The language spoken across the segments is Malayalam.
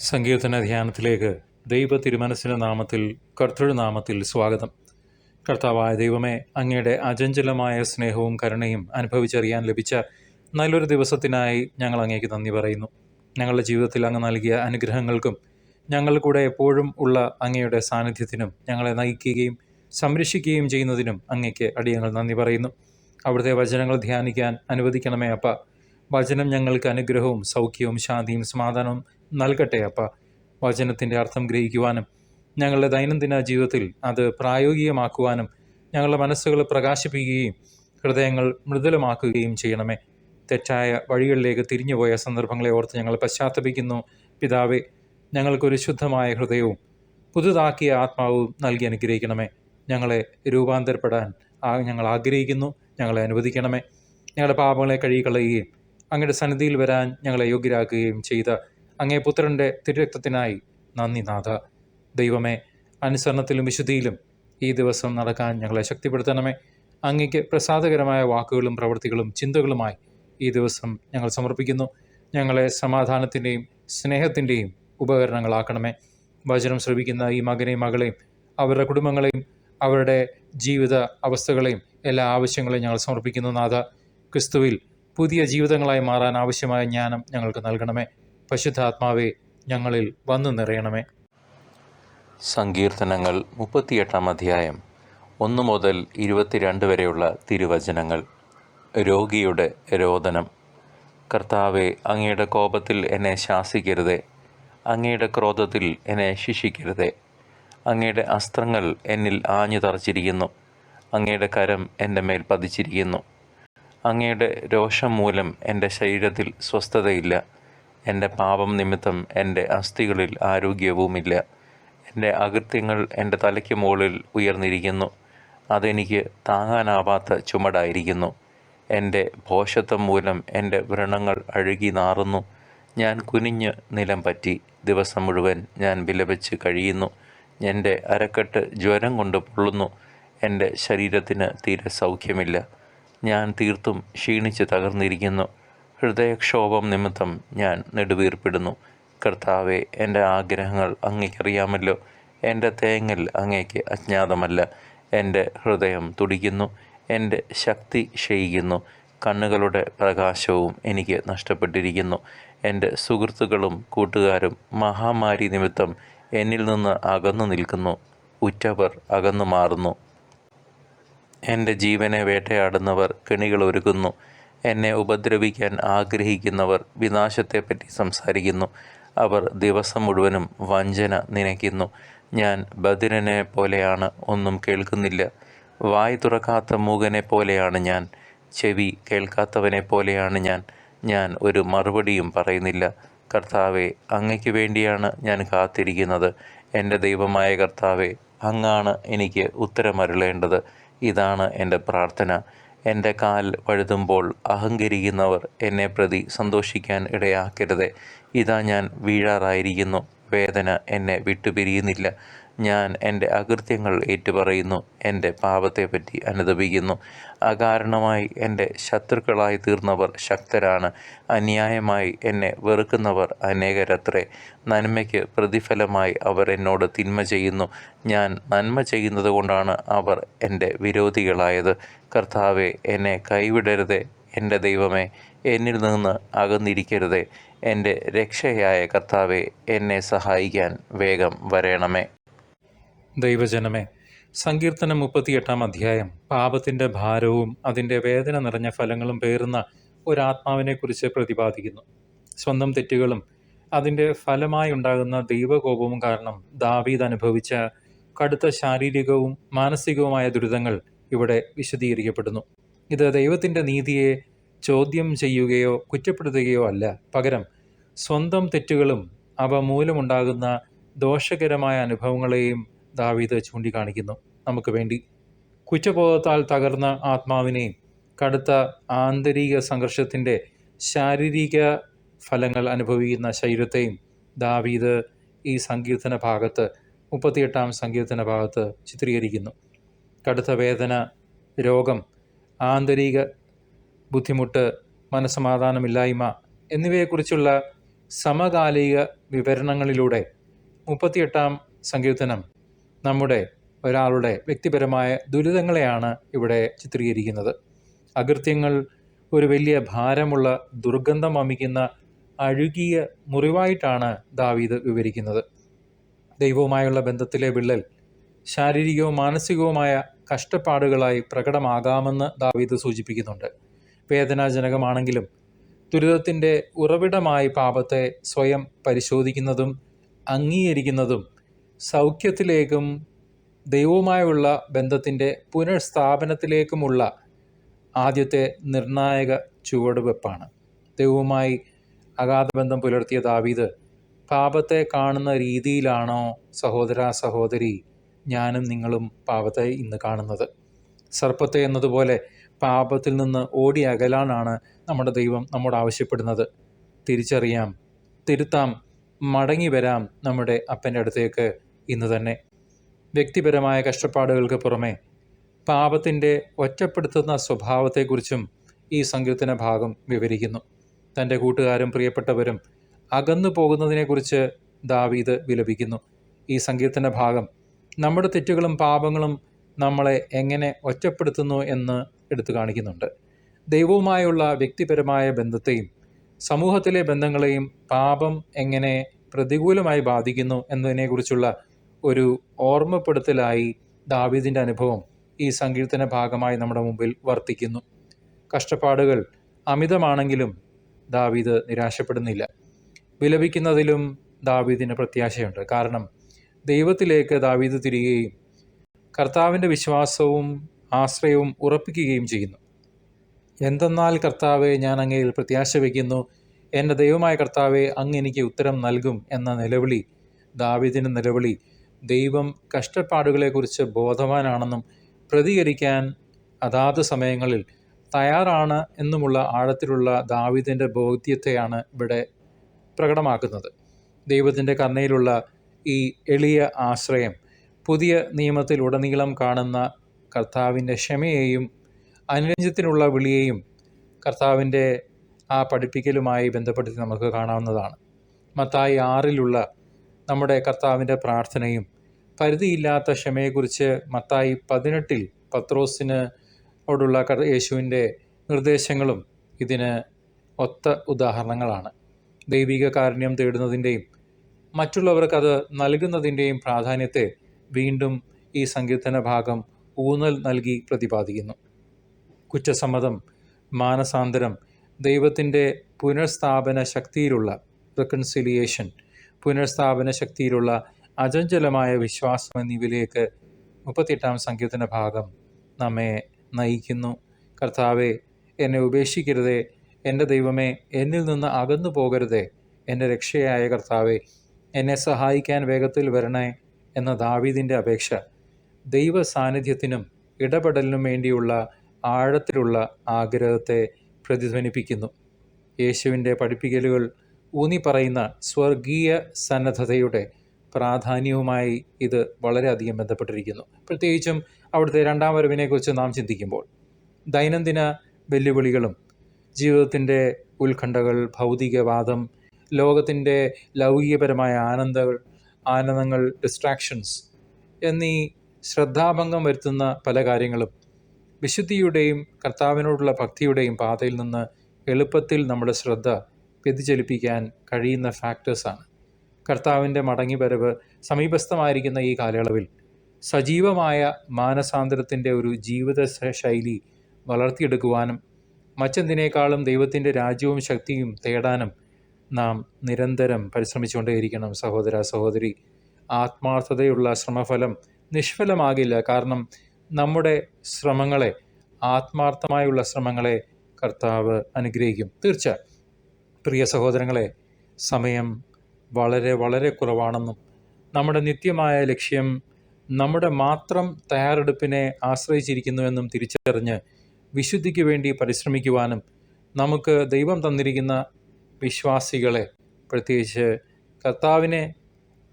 സങ്കീർത്തന ധ്യാനത്തിലേക്ക് ദൈവ തിരുമനസിന്റെ നാമത്തിൽ കർത്തൃനാമത്തിൽ സ്വാഗതം. കർത്താവായ ദൈവമേ അങ്ങയുടെ അചഞ്ചലമായ സ്നേഹവും കരുണയും അനുഭവിച്ചറിയാൻ ലഭിച്ച നല്ലൊരു ദിവസത്തിനായി ഞങ്ങൾ അങ്ങേക്ക് നന്ദി പറയുന്നു. ഞങ്ങളുടെ ജീവിതത്തിൽ അങ്ങ് നൽകിയ അനുഗ്രഹങ്ങൾക്കും ഞങ്ങൾ കൂടെ എപ്പോഴും ഉള്ള അങ്ങയുടെ സാന്നിധ്യത്തിനും ഞങ്ങളെ നയിക്കുകയും സംരക്ഷിക്കുകയും ചെയ്യുന്നതിനും അങ്ങയ്ക്ക് അടിയങ്ങൾ നന്ദി പറയുന്നു. അവിടുത്തെ വചനങ്ങൾ ധ്യാനിക്കാൻ അനുവദിക്കണമേ അപ്പ. വചനം ഞങ്ങൾക്ക് അനുഗ്രഹവും സൗഖ്യവും ശാന്തിയും സമാധാനവും നൽകട്ടെ അപ്പ. വചനത്തിന്റെ അർത്ഥം ഗ്രഹിക്കുവാനും ഞങ്ങളുടെ ദൈനംദിന ജീവിതത്തിൽ അത് പ്രായോഗികമാക്കുവാനും ഞങ്ങളുടെ മനസ്സുകൾ പ്രകാശിപ്പിക്കുകയും ഹൃദയങ്ങൾ മൃദുലമാക്കുകയും ചെയ്യണമേ. തെറ്റായ വഴികളിലേക്ക് തിരിഞ്ഞുപോയ സന്ദർഭങ്ങളെ ഓർത്ത് ഞങ്ങൾ പശ്ചാത്തപിക്കുന്നു. പിതാവെ ഞങ്ങൾക്കൊരു ശുദ്ധമായ ഹൃദയവും പുതുതാക്കിയ ആത്മാവും നൽകി അനുഗ്രഹിക്കണമേ. ഞങ്ങളെ രൂപാന്തരപ്പെടാൻ ഞങ്ങൾ ആഗ്രഹിക്കുന്നു. ഞങ്ങളെ അനുവദിക്കണമേ. ഞങ്ങളുടെ പാപങ്ങളെ കഴുകിക്കളയുകയും അങ്ങയുടെ സന്നിധിയിൽ വരാൻ ഞങ്ങളെ യോഗ്യരാക്കുകയും ചെയ്ത അങ്ങേ പുത്രന്റെ തിരുരക്തത്തിനായി. നന്ദി നാഥ. ദൈവമേ അനുസരണത്തിലും വിശുദ്ധിയിലും ഈ ദിവസം നടക്കാൻ ഞങ്ങളെ ശക്തിപ്പെടുത്തണമേ. അങ്ങയ്ക്ക് പ്രസാദകരമായ വാക്കുകളും പ്രവൃത്തികളും ചിന്തകളുമായി ഈ ദിവസം ഞങ്ങൾ സമർപ്പിക്കുന്നു. ഞങ്ങളെ സമാധാനത്തിന്റെയും സ്നേഹത്തിന്റെയും ഉപകരണങ്ങളാക്കണമേ. വചനം ശ്രവിക്കുന്ന ഈ മകനെയും മകളെയും അവരുടെ കുടുംബങ്ങളെയും അവരുടെ ജീവിത അവസ്ഥകളെയും എല്ലാ ആവശ്യങ്ങളെയും ഞങ്ങൾ സമർപ്പിക്കുന്നു നാഥ. ക്രിസ്തുവിൽ പുതിയ ജീവിതങ്ങളായി മാറാൻ ആവശ്യമായ ജ്ഞാനം ഞങ്ങൾക്ക് നൽകണമേ. പശുദ്ധാത്മാവെ ഞങ്ങളിൽ വന്നു നിറയണമേ. സങ്കീർത്തനങ്ങൾ മുപ്പത്തിയെട്ടാം അധ്യായം ഒന്ന് മുതൽ ഇരുപത്തിരണ്ട് വരെയുള്ള തിരുവചനങ്ങൾ. രോഗിയുടെ രോദനം. കർത്താവെ അങ്ങയുടെ കോപത്തിൽ എന്നെ ശാസിക്കരുതേ. അങ്ങയുടെ ക്രോധത്തിൽ എന്നെ ശിക്ഷിക്കരുതേ. അങ്ങയുടെ അസ്ത്രങ്ങൾ എന്നിൽ ആഞ്ഞു തറച്ചിരിക്കുന്നു. അങ്ങയുടെ കരം എന്റെ മേൽ പതിച്ചിരിക്കുന്നു. അങ്ങയുടെ രോഷം മൂലം എന്റെ ശരീരത്തിൽ സ്വസ്ഥതയില്ല. എന്റെ പാപം നിമിത്തം എന്റെ അസ്ഥികളിൽ ആരോഗ്യവുമില്ല. എന്റെ അകൃത്യങ്ങൾ എന്റെ തലയ്ക്ക് മുകളിൽ ഉയർന്നിരിക്കുന്നു. അതെനിക്ക് താങ്ങാനാവാത്ത ചുമടായിരിക്കുന്നു. എന്റെ ഭോഷത്വം മൂലം എന്റെ വ്രണങ്ങൾ അഴുകി നാറുന്നു. ഞാൻ കുനിഞ്ഞ് നിലം പറ്റി ദിവസം മുഴുവൻ ഞാൻ വിലപിച്ച് കഴിയുന്നു. എന്റെ അരക്കെട്ട് ജ്വരം കൊണ്ട് പൊള്ളുന്നു. എന്റെ ശരീരത്തിന് തീരെ സൗഖ്യമില്ല. ഞാൻ തീർത്തും ക്ഷീണിച്ച് തകർന്നിരിക്കുന്നു. ഹൃദയക്ഷോഭം നിമിത്തം ഞാൻ നെടുവീർപ്പിടുന്നു. കർത്താവെ എന്റെ ആഗ്രഹങ്ങൾ അങ്ങേക്കറിയാമല്ലോ. എന്റെ തേങ്ങൽ അങ്ങേക്ക് അജ്ഞാതമല്ല. എന്റെ ഹൃദയം തുടിക്കുന്നു. എന്റെ ശക്തി ക്ഷയിക്കുന്നു. കണ്ണുകളുടെ പ്രകാശവും എനിക്ക് നഷ്ടപ്പെട്ടിരിക്കുന്നു. എന്റെ സുഹൃത്തുക്കളും കൂട്ടുകാരും മഹാമാരി നിമിത്തം എന്നിൽ നിന്ന് അകന്നു നിൽക്കുന്നു. ഉറ്റവർ അകന്നു മാറുന്നു. എന്റെ ജീവനെ വേട്ടയാടുന്നവർ കെണികൾ ഒരുക്കുന്നു. എന്നെ ഉപദ്രവിക്കാൻ ആഗ്രഹിക്കുന്നവർ വിനാശത്തെപ്പറ്റി സംസാരിക്കുന്നു. അവർ ദിവസം മുഴുവനും വഞ്ചന നനയ്ക്കുന്നു. ഞാൻ ബദിരനെ പോലെയാണ് ഒന്നും കേൾക്കുന്നില്ല. വായ് തുറക്കാത്ത മൂകനെ പോലെയാണ് ഞാൻ. ചെവി കേൾക്കാത്തവനെ പോലെയാണ് ഞാൻ. ഞാൻ ഒരു മറുപടിയും പറയുന്നില്ല. കർത്താവെ അങ്ങയ്ക്ക് വേണ്ടിയാണ് ഞാൻ കാത്തിരിക്കുന്നത്. എന്റെ ദൈവമായ കർത്താവെ അങ്ങാണ് എനിക്ക് ഉത്തരമരുളേണ്ടത്. ഇതാണ് എന്റെ പ്രാർത്ഥന. എന്റെ കാൽ വഴുതുമ്പോൾ അഹങ്കരിക്കുന്നവർ എന്നെ പ്രതി സന്തോഷിക്കാൻ ഇടയാക്കരുത്. ഇതാ ഞാൻ വീഴാറായിരിക്കുന്നു. വേദന എന്നെ വിട്ടുപിരിയുന്നില്ല. ഞാൻ എന്റെ അകൃത്യങ്ങൾ ഏറ്റുപറയുന്നു എന്റെ പാപത്തെപ്പറ്റി അനുദപിക്കുന്നു അകാരണമായി എന്റെ ശത്രുക്കളായി തീർന്നവർ ശക്തരാണ് അന്യായമായി എന്നെ വെറുക്കുന്നവർ അനേകരത്രേ. നന്മയ്ക്ക് പ്രതിഫലമായി അവർ എന്നോട് തിന്മ ചെയ്യുന്നു. ഞാൻ നന്മ ചെയ്യുന്നത് കൊണ്ടാണ് അവർ എന്റെ വിരോധികളായത്. കർത്താവെ എന്നെ കൈവിടരുതേ. എന്റെ ദൈവമേ എന്നിൽ നിന്ന് അകന്നിരിക്കരുതേ. എന്റെ രക്ഷയായ കർത്താവെ എന്നെ സഹായിക്കാൻ വേഗം വരേണമേ. ദൈവജനമേ സങ്കീർത്തനം മുപ്പത്തിയെട്ടാം അധ്യായം. പാപത്തിന്റെ ഭാരവും അതിന്റെ വേദന നിറഞ്ഞ ഫലങ്ങളും പേറുന്ന ഒരാത്മാവിനെക്കുറിച്ച് പ്രതിപാദിക്കുന്നു. സ്വന്തം തെറ്റുകളും അതിന്റെ ഫലമായി ഉണ്ടാകുന്ന ദൈവകോപവും കാരണം ദാവീദ് അനുഭവിച്ച കടുത്ത ശാരീരികവും മാനസികവുമായ ദുരിതങ്ങൾ ഇവിടെ വിശദീകരിക്കപ്പെടുന്നു. ഇത് ദൈവത്തിന്റെ നീതിയെ ചോദ്യം ചെയ്യുകയോ കുറ്റപ്പെടുത്തുകയോ അല്ല. പകരം സ്വന്തം തെറ്റുകളും അവ മൂലമുണ്ടാകുന്ന ദോഷകരമായ അനുഭവങ്ങളെയും ദാവീദ് ചൂണ്ടിക്കാണിക്കുന്നു. നമുക്ക് വേണ്ടി കുറ്റബോധത്താൽ തകർന്ന ആത്മാവിനെയും കടുത്ത ആന്തരിക സംഘർഷത്തിന്റെ ശാരീരിക ഫലങ്ങൾ അനുഭവിക്കുന്ന ശരീരത്തെയും ദാവീദ് ഈ സങ്കീർത്തന ഭാഗത്ത് മുപ്പത്തിയെട്ടാം സങ്കീർത്തന ഭാഗത്ത് ചിത്രീകരിക്കുന്നു. കടുത്ത വേദന രോഗം ആന്തരിക ബുദ്ധിമുട്ട് മനസ്സമാധാനമില്ലായ്മ എന്നിവയെക്കുറിച്ചുള്ള സമകാലിക വിവരണങ്ങളിലൂടെ മുപ്പത്തിയെട്ടാം സങ്കീർത്തനം നമ്മുടെ ഒരാളുടെ വ്യക്തിപരമായ ദുരിതങ്ങളെയാണ് ഇവിടെ ചിത്രീകരിക്കുന്നത്. അകൃത്യങ്ങൾ ഒരു വലിയ ഭാരമുള്ള ദുർഗന്ധം വമിക്കുന്ന അഴുകിയ മുറിവായിട്ടാണ് ദാവീദ് വിവരിക്കുന്നത്. ദൈവവുമായുള്ള ബന്ധത്തിലെ വിള്ളൽ ശാരീരികവും മാനസികവുമായ കഷ്ടപ്പാടുകളായി പ്രകടമാകാമെന്ന് ദാവീദ് സൂചിപ്പിക്കുന്നുണ്ട്. വേദനാജനകമാണെങ്കിലും ദുരിതത്തിന്റെ ഉറവിടമായി പാപത്തെ സ്വയം പരിശോധിക്കുന്നതും അംഗീകരിക്കുന്നതും സൗഖ്യത്തിലേക്കും ദൈവവുമായുള്ള ബന്ധത്തിന്റെ പുനഃസ്ഥാപനത്തിലേക്കുമുള്ള ആദ്യത്തെ നിർണായക ചുവടുവെപ്പാണ്. ദൈവവുമായി അഗാധ ബന്ധം പുലർത്തിയ ദാവീദ് പാപത്തെ കാണുന്ന രീതിയിലാണോ സഹോദര സഹോദരി ഞാനും നിങ്ങളും പാപത്തെ ഇന്ന് കാണുന്നത്? സർപ്പത്തെ എന്നതുപോലെ പാപത്തിൽ നിന്ന് ഓടി അകലാനാണ് നമ്മുടെ ദൈവം നമ്മോട് ആവശ്യപ്പെടുന്നത്. തിരിച്ചറിയാം തിരുത്താം മടങ്ങി വരാം നമ്മുടെ അപ്പന്റെ അടുത്തേക്ക്. ഇന്ന് തന്നെ. വ്യക്തിപരമായ കഷ്ടപ്പാടുകൾക്ക് പുറമെ പാപത്തിന്റെ ഒറ്റപ്പെടുത്തുന്ന സ്വഭാവത്തെക്കുറിച്ചും ഈ സങ്കീർത്തന ഭാഗം വിവരിക്കുന്നു. തന്റെ കൂട്ടുകാരും പ്രിയപ്പെട്ടവരും അകന്നു പോകുന്നതിനെക്കുറിച്ച് ദാവീദ് വിലപിക്കുന്നു. ഈ സങ്കീർത്തന ഭാഗം നമ്മുടെ തെറ്റുകളും പാപങ്ങളും നമ്മളെ എങ്ങനെ ഒറ്റപ്പെടുത്തുന്നു എന്ന് എടുത്തു കാണിക്കുന്നുണ്ട്. ദൈവവുമായുള്ള വ്യക്തിപരമായ ബന്ധത്തെയും സമൂഹത്തിലെ ബന്ധങ്ങളെയും പാപം എങ്ങനെ പ്രതികൂലമായി ബാധിക്കുന്നു എന്നതിനെക്കുറിച്ചുള്ള ഒരു ഓർമ്മപ്പെടുത്തലായി ദാവീദിന്റെ അനുഭവം ഈ സങ്കീർത്തന ഭാഗമായി നമ്മുടെ മുമ്പിൽ വർത്തിക്കുന്നു. കഷ്ടപ്പാടുകൾ അമിതമാണെങ്കിലും ദാവീദ് നിരാശപ്പെടുന്നില്ല. വിലപിക്കുന്നതിലും ദാവീദിന് പ്രത്യാശയുണ്ട്. കാരണം ദൈവത്തിലേക്ക് ദാവീദ് തിരികുകയും കർത്താവിന്റെ വിശ്വാസവും ആശ്രയവും ഉറപ്പിക്കുകയും ചെയ്യുന്നു. എന്തെന്നാൽ കർത്താവെ ഞാൻ അങ്ങയിൽ പ്രത്യാശ വയ്ക്കുന്നു. എന്റെ ദൈവമായ കർത്താവെ അങ്ങ് എനിക്ക് ഉത്തരം നൽകും എന്ന നിലവിളി ദാവീദിന്റെ നിലവിളി ദൈവം കഷ്ടപ്പാടുകളെക്കുറിച്ച് ബോധവാനാണെന്നും പ്രതികരിക്കാൻ അതാത് സമയങ്ങളിൽ തയ്യാറാണ് എന്നുമുള്ള ആഴത്തിലുള്ള ദാവിദിന്റെ ബോധ്യത്തെയാണ് ഇവിടെ പ്രകടമാക്കുന്നത്. ദൈവത്തിന്റെ കർണയിലുള്ള ഈ എളിയ ആശ്രയം പുതിയ നിയമത്തിൽ ഉടനീളം കാണുന്ന കർത്താവിന്റെ ക്ഷമയെയും അനുരഞ്ജത്തിനുള്ള വിളിയെയും കർത്താവിന്റെ ആ പഠിപ്പിക്കലുമായി ബന്ധപ്പെടുത്തി നമുക്ക് കാണാവുന്നതാണ്. മത്തായി ആറിലുള്ള നമ്മുടെ കർത്താവിന്റെ പ്രാർത്ഥനയും പരിധിയില്ലാത്ത ക്ഷമയെക്കുറിച്ച് മത്തായി പതിനെട്ടിൽ പത്രോസിന് ഓടുള്ള യേശുവിന്റെ നിർദ്ദേശങ്ങളും ഇതിന് ഒത്ത ഉദാഹരണങ്ങളാണ്. ദൈവിക കാരുണ്യം തേടുന്നതിന്റെയും മറ്റുള്ളവർക്കത് നൽകുന്നതിന്റെയും പ്രാധാന്യത്തെ വീണ്ടും ഈ സങ്കീർത്തന ഭാഗം ഊന്നൽ നൽകി പ്രതിപാദിക്കുന്നു. കുറ്റസമ്മതം മാനസാന്തരം ദൈവത്തിന്റെ പുനഃസ്ഥാപന ശക്തിയിലുള്ള റെക്കൺസിലിയേഷൻ പുനഃസ്ഥാപന ശക്തിയിലുള്ള അചഞ്ചലമായ വിശ്വാസം എന്നിവയിലേക്ക് മുപ്പത്തിയെട്ടാം സങ്കീർത്തന ഭാഗം നമ്മെ നയിക്കുന്നു. കർത്താവെ എന്നെ ഉപേക്ഷിക്കരുതേ. എന്റെ ദൈവമേ എന്നിൽ നിന്ന് അകന്നു പോകരുതേ. എന്റെ രക്ഷയായ കർത്താവെ എന്നെ സഹായിക്കാൻ വേഗത്തിൽ വരണേ എന്ന ദാവീദിന്റെ അപേക്ഷ. ദൈവ സാന്നിധ്യത്തിനും ഇടപെടലിനും വേണ്ടിയുള്ള ആഴത്തിലുള്ള ആഗ്രഹത്തെ പ്രതിധ്വനിപ്പിക്കുന്നു. യേശുവിന്റെ പഠിപ്പിക്കലുകൾ ഊന്നി പറയുന്ന സ്വർഗീയ സന്നദ്ധതയുടെ പ്രാധാന്യവുമായി ഇത് വളരെയധികം ബന്ധപ്പെട്ടിരിക്കുന്നു. പ്രത്യേകിച്ചും അവിടുത്തെ രണ്ടാം വരവിനെക്കുറിച്ച് നാം ചിന്തിക്കുമ്പോൾ ദൈനംദിന വെല്ലുവിളികളും ജീവിതത്തിന്റെ ഉത്കണ്ഠകൾ ഭൗതികവാദം ലോകത്തിന്റെ ലൗകികപരമായ ആനന്ദങ്ങൾ ആനന്ദങ്ങൾ ഡിസ്ട്രാക്ഷൻസ് എന്നീ ശ്രദ്ധാഭംഗം വരുത്തുന്ന പല കാര്യങ്ങളും വിശുദ്ധിയുടെയും കർത്താവിനോടുള്ള ഭക്തിയുടെയും പാതയിൽ നിന്ന് എളുപ്പത്തിൽ നമ്മുടെ ശ്രദ്ധ വ്യതിചലിപ്പിക്കാൻ കഴിയുന്ന ഫാക്ടേഴ്സാണ് കർത്താവിന്റെ മടങ്ങിവരവ് സമീപസ്ഥമായിരിക്കുന്ന ഈ കാലയളവിൽ സജീവമായ മാനസാന്തരത്തിന്റെ ഒരു ജീവിത ശൈലി വളർത്തിയെടുക്കുവാനും മറ്റെന്തിനേക്കാളും ദൈവത്തിന്റെ രാജ്യവും ശക്തിയും തേടാനും നാം നിരന്തരം പരിശ്രമിച്ചുകൊണ്ടേയിരിക്കണം. സഹോദര സഹോദരി ആത്മാർത്ഥതയുള്ള ശ്രമഫലം നിഷ്ഫലമാകില്ല. കാരണം നമ്മുടെ ശ്രമങ്ങളെ ആത്മാർത്ഥമായുള്ള ശ്രമങ്ങളെ കർത്താവ് അനുഗ്രഹിക്കും. തീർച്ച. പ്രിയ സഹോദരങ്ങളെ സമയം വളരെ വളരെ കുറവാണെന്നും നമ്മുടെ നിത്യമായ ലക്ഷ്യം നമ്മുടെ മാത്രം തയ്യാറെടുപ്പിനെ ആശ്രയിച്ചിരിക്കുന്നുവെന്നും തിരിച്ചറിഞ്ഞ് വിശുദ്ധിക്ക് വേണ്ടി പരിശ്രമിക്കുവാനും നമുക്ക് ദൈവം തന്നിരിക്കുന്ന വിശ്വാസികളെ പ്രത്യേകിച്ച് കർത്താവിനെ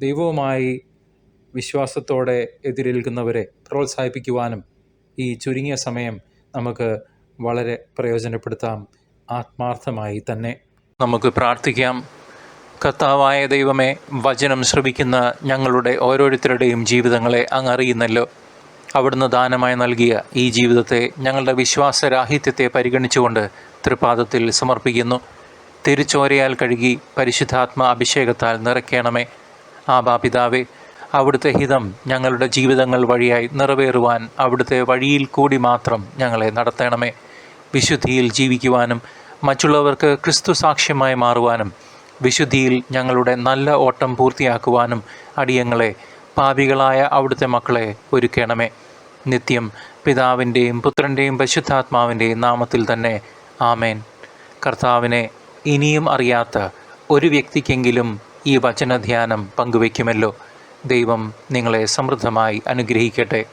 ദൈവവുമായി വിശ്വാസത്തോടെ എതിരേൽക്കുന്നവരെ പ്രോത്സാഹിപ്പിക്കുവാനും ഈ ചുരുങ്ങിയ സമയം നമുക്ക് വളരെ പ്രയോജനപ്പെടുത്താം. ആത്മാർത്ഥമായി തന്നെ നമുക്ക് പ്രാർത്ഥിക്കാം. കർത്താവായ ദൈവമേ വചനം ശ്രവിക്കുന്ന ഞങ്ങളുടെ ഓരോരുത്തരുടെയും ജീവിതങ്ങളെ അങ്ങ് അറിയുന്നല്ലോ. അവിടുന്ന് ദാനമായി നൽകിയ ഈ ജീവിതത്തെ ഞങ്ങളുടെ വിശ്വാസരാഹിത്യത്തെ പരിഗണിച്ചുകൊണ്ട് തൃപാദത്തിൽ സമർപ്പിക്കുന്നു. തിരിച്ചോരയാൽ കഴുകി പരിശുദ്ധാത്മ അഭിഷേകത്താൽ നിറയ്ക്കണമേ. ആ ബാപിതാവെ അവിടുത്തെ ഹിതം ഞങ്ങളുടെ ജീവിതങ്ങൾ വഴിയായി നിറവേറുവാൻ അവിടുത്തെ വഴിയിൽ കൂടി മാത്രം ഞങ്ങളെ നടത്തണമേ. വിശുദ്ധിയിൽ ജീവിക്കുവാനും മറ്റുള്ളവർക്ക് ക്രിസ്തു സാക്ഷ്യമായി മാറുവാനും വിശുദ്ധിയിൽ ഞങ്ങളുടെ നല്ല ഓട്ടം പൂർത്തിയാക്കുവാനും അടിയങ്ങളെ പാപികളായ അവിടുത്തെ മക്കളെ ഒരുക്കണമേ. നിത്യം പിതാവിന്റെയും പുത്രന്റെയും പരിശുദ്ധാത്മാവിന്റെയും നാമത്തിൽ തന്നെ. ആമേൻ. കർത്താവിനെ ഇനിയും അറിയാത്ത ഒരു വ്യക്തിക്കെങ്കിലും ഈ വചനധ്യാനം പങ്കുവയ്ക്കുമല്ലോ. ദൈവം നിങ്ങളെ സമൃദ്ധമായി അനുഗ്രഹിക്കട്ടെ.